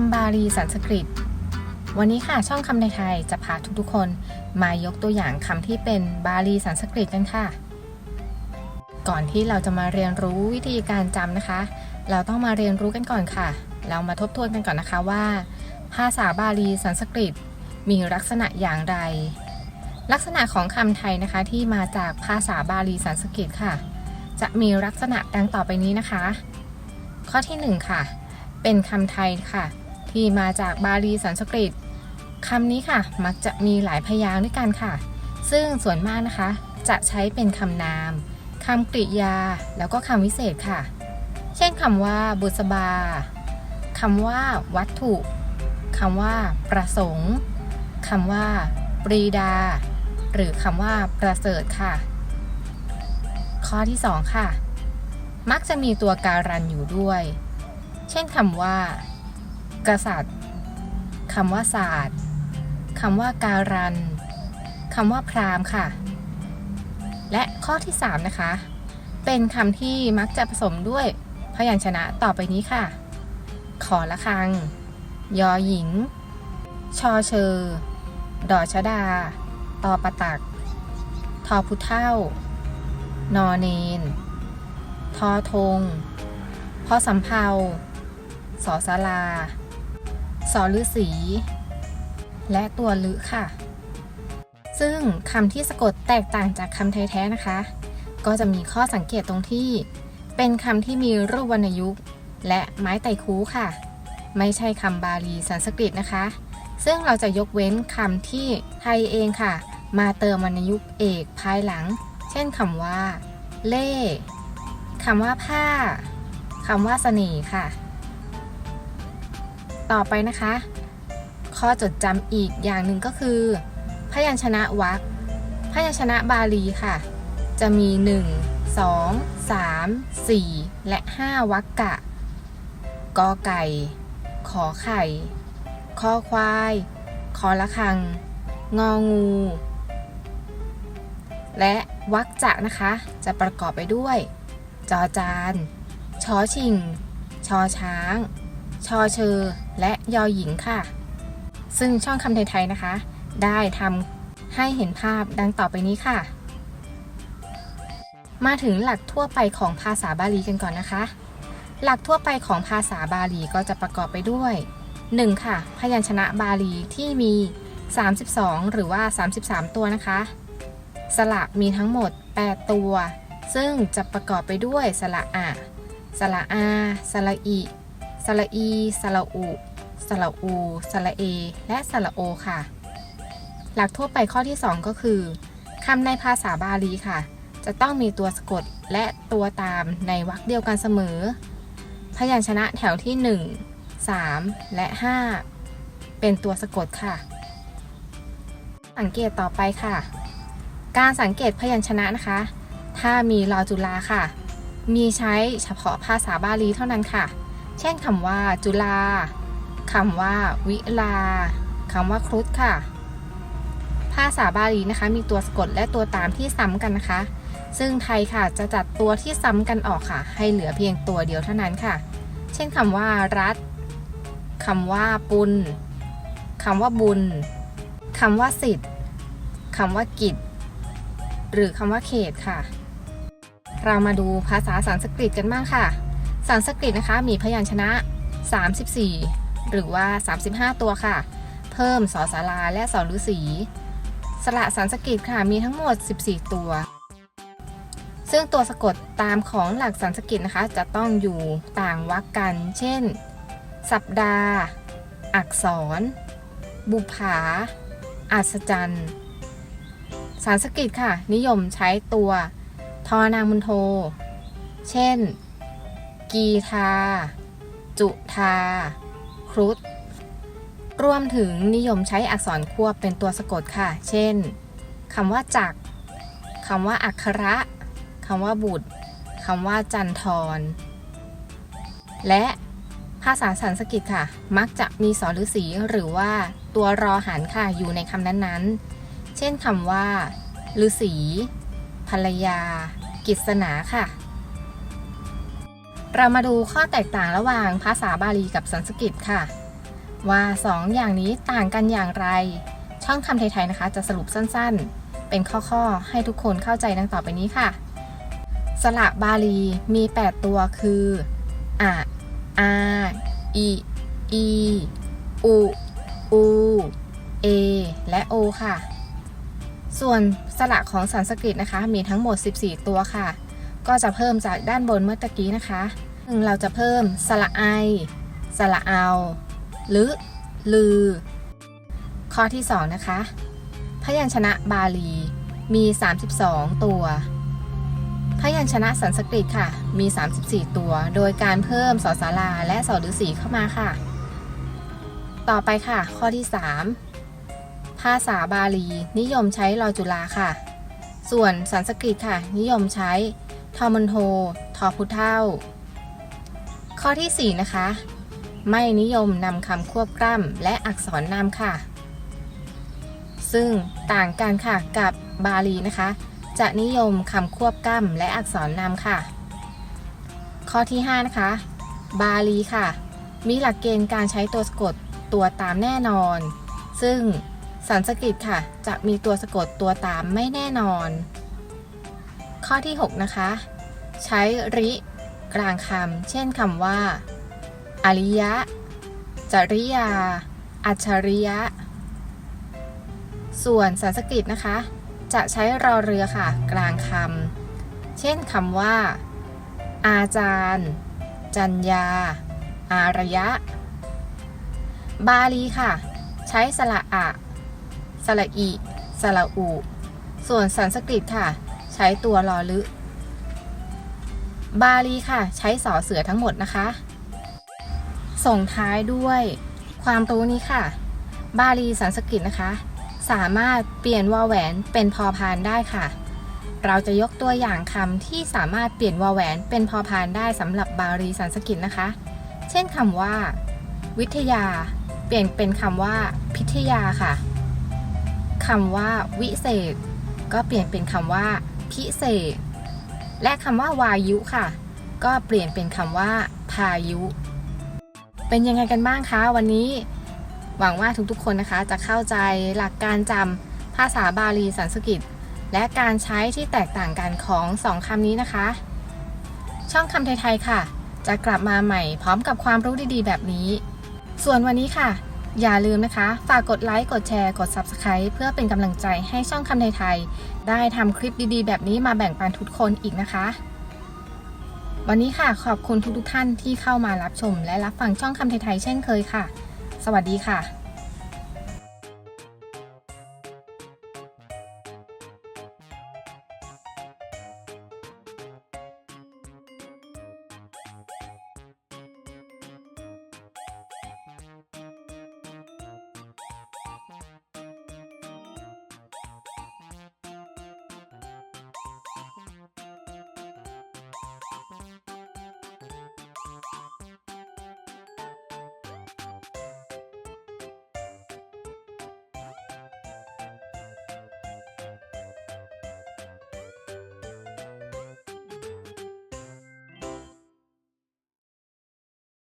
ำบาลีสันสกฤต วันนี้ค่ะช่องคำในไทยจะพาทุกๆคนมายกตัวอย่างคำที่เป็นบาลีสันสกฤตกันค่ะ ก่อนที่เราจะมาเรียนรู้วิธีการจำนะคะ เราต้องมาเรียนรู้กันก่อนค่ะ เรามาทบทวนกันก่อนนะคะว่า ภาษาบาลีสันสกฤต มีลักษณะอย่างไร ลักษณะของคำไทยนะคะที่มาจากภาษาบาลีสันสกฤตค่ะ จะมีลักษณะดังต่อไปนี้นะคะ ข้อที่หนึ่งค่ะเป็นคำไทยค่ะ ที่มาจากบาลีสันสกฤตคำนี้ค่ะ มักจะมีหลายพยางค์ด้วยกันค่ะ ซึ่งส่วนมากนะคะ จะใช้เป็นคำนามคำกริยา แล้วก็คำวิเศษค่ะ เช่นคำว่า บุษบาคำว่า วัตถุคำว่า ประสงค์คำว่า ปรีดา หรือคำว่า ประเสริฐค่ะ ข้อที่ 2 ค่ะ มักจะมีตัวการันอยู่ด้วย เช่นคำว่า กษัตริย์คำว่าศาสตร์คำว่าการันคำว่าพราหมณ์ค่ะ และข้อที่ 3 นะคะ เป็นคำที่มักจะผสมด้วยพยัญชนะต่อไปนี้ค่ะ ขอละคัง ยอหญิง ชอเชอ ดอชดา ตอปะตัก ทอพุเท่า นอเนน ทอทง พอสำเภาสอสาลา สอฤษีและตัวลึค่ะ ซึ่งคำที่สะกดแตกต่างจากคำไทยแท้นะคะ ก็จะมีข้อสังเกตตรงที่ เป็นคำที่มีรูปวรรณยุกต์ และไม้ไตคูค่ะ ไม่ใช่คำบาลีสันสกฤตนะคะ ซึ่งเราจะยกเว้นคำที่ไทยเองค่ะ มาเติมวรรณยุกต์เอกภายหลัง เช่นคำว่า เล่คำว่าผ้าคำว่าเสน่ห์ค่ะ ต่อไปนะคะ ข้อจดจำอีกอย่างหนึ่งก็คือ พยัญชนะวรรคพยัญชนะบาลีค่ะ จะมี 1 2 3 4 และ 5วรรคกะกอไก่ ขอไข่ คอควาย คอละคัง งองู และวรรคจะนะคะ จะประกอบไปด้วย จอจาน ชอชิง ชอช้าง ชอเชอ และยอหญิงค่ะ ซึ่งช่องคำไทยๆนะคะ ได้ทำให้เห็นภาพดังต่อไปนี้ค่ะ มาถึงหลักทั่วไปของภาษาบาลีกันก่อนนะคะ หลักทั่วไปของภาษาบาลีก็จะประกอบไปด้วย 1. ค่ะ พยัญชนะบาลีที่มี 32 หรือว่า 33 ตัวนะคะ สระมีทั้งหมด 8 ตัว ซึ่งจะประกอบไปด้วยสระอะสระอาสระอิ สระอี สระอุ สระอู สระเอ และสระโอค่ะ หลักทั่วไปข้อที่ 2 ก็คือคำในภาษาบาลีค่ะ จะต้องมีตัวสะกดและตัวตามในวรรคเดียวกันเสมอ พยัญชนะแถวที่ 1 3 และ 5 เป็นตัวสะกดค่ะ สังเกตต่อไปค่ะ การสังเกตพยัญชนะนะคะ ถ้ามีลอจุลาค่ะ มีใช้เฉพาะภาษาบาลีเท่านั้นค่ะ เช่นคำว่า จุลาคำว่า วิลาคำว่าครุฑค่ะ ภาษาบาลีนะคะ มีตัวสะกดและตัวตามที่ซ้ำกันนะคะ ซึ่งไทยค่ะจะจัดตัวที่ซ้ำกันออกค่ะ ให้เหลือเพียงตัวเดียวเท่านั้นค่ะ เช่นคำว่า รัฐคำว่าปุณคำว่าบุญคำว่าสิทธิ์คำว่ากิจ หรือคำว่าเขตค่ะ เรามาดูภาษาสันสกฤตกันบ้างค่ะ สันสกฤตนะคะมีพยัญชนะ 34 หรือว่า 35 ตัวค่ะ เพิ่มสอสาราและสอฤษีสระสันสกฤตค่ะมีทั้งหมด 14 ตัว ซึ่งตัวสะกดตามของหลักสันสกฤตนะคะ จะต้องอยู่ต่างวรรคกัน เช่น สัปดาห์ อักษร บุภาอัศจรรย์สันสกฤตค่ะ นิยมใช้ตัว ทอนางมุนโท เช่น กีทาจุทาครุฑรวมถึงนิยมใช้อักษรควบเป็นตัวสะกดค่ะ เช่นคำว่าจักคำว่าอักขระคำว่าบุตรคำว่าจันทร และภาษาสันสกฤตค่ะ มักจะมีสอฤษีหรือว่าตัวรอหันค่ะอยู่ในคำนั้นๆ เช่นคำว่าฤษีภรรยา กิษณาค่ะ เรามาดูข้อแตกต่างระหว่างภาษาบาลีกับสันสกฤตค่ะ ว่า2ออย่างนี้ต่างกันอย่างไร ช่องคำไทยๆนะคะ จะสรุปสั้นๆ เป็นข้อๆ ให้ทุกคนเข้าใจดังต่อไปนี้ค่ะ สระบาลีมี 8 ตัวคืออะอาอิอีอุอูเอและโอค่ะ ส่วนสระของสันสกฤตนะคะ มีทั้งหมด 14 ตัวค่ะ ก็จะเพิ่มจากด้านบนเมื่อตะกี้นะคะซึ่งเราจะเพิ่มสระไอ สระเอาหรือลือ ข้อที่ 2 นะคะ พยัญชนะบาลีมี 32 ตัว พยัญชนะสันสกฤตค่ะ มี 34 ตัว โดยการเพิ่มสอสาราและสอฤาษีเข้ามาค่ะ ต่อไปค่ะ ข้อที่ 3 ภาษาบาลีนิยมใช้รอจุลาค่ะ ส่วนสันสกฤตค่ะ นิยมใช้ ทอมันโททอพุเท่า ข้อที่ 4 นะคะ ไม่นิยมนำคำควบกล้ำและอักษรนามค่ะ ซึ่งต่างกันค่ะกับบาลีนะคะ จะนิยมคำควบกล้ำและอักษรนามค่ะ ข้อที่ 5 นะคะ บาลีค่ะ มีหลักเกณฑ์การใช้ตัวสะกดตัวตามแน่นอน ซึ่งสันสกฤตค่ะ จะมีตัวสะกดตัวตามไม่แน่นอน ข้อที่ 6 นะคะ ใช้ริกลางคำเช่นคำว่า อริยะ จริยา อัจฉริยะ ส่วนสันสกฤตนะคะ จะใช้รอเรือค่ะ กลางคำเช่นคำว่า อาจารย์ จัญญา อารยะ บาลีค่ะ ใช้สระอะ สระอิ สระอุ ส่วนสันสกฤตค่ะ ใช้ตัวลอลึบาลีค่ะ ใช้สอเสือทั้งหมดนะคะ ส่งท้ายด้วยความรู้นี้ค่ะ บาลีสันสกฤตนะคะ สามารถเปลี่ยนวอแหวนเป็นพอพานได้ค่ะ เราจะยกตัวอย่างคำที่สามารถเปลี่ยนวอแหวนเป็นพอพานได้สำหรับบาลีสันสกฤตนะคะ เช่นคำว่า วิทยา เปลี่ยนเป็นคำว่า พิทยาค่ะคำว่า วิเศษ ก็เปลี่ยนเป็นคำว่า พิเศษ และคำว่าวายุค่ะ ก็เปลี่ยนเป็นคำว่า พายุ เป็นยังไงกันบ้างคะวันนี้ หวังว่าทุกๆคนนะคะ จะเข้าใจหลักการจำภาษาบาลีสันสกฤต และการใช้ที่แตกต่างกันของสองคำนี้นะคะ ช่องคำไทยๆค่ะ จะกลับมาใหม่พร้อมกับความรู้ดีๆ แบบนี้ ส่วนวันนี้ค่ะ อย่าลืมนะคะ ฝากกดไลค์ กดแชร์ กด Subscribe เพื่อเป็นกำลังใจให้ช่องคำไทยๆได้ทำคลิปดีๆ แบบนี้มาแบ่งปันทุกคนอีกนะคะ วันนี้ค่ะขอบคุณทุกๆท่านที่เข้ามารับชม และรับฟังช่องคำไทยๆเช่นเคยค่ะ สวัสดีค่ะ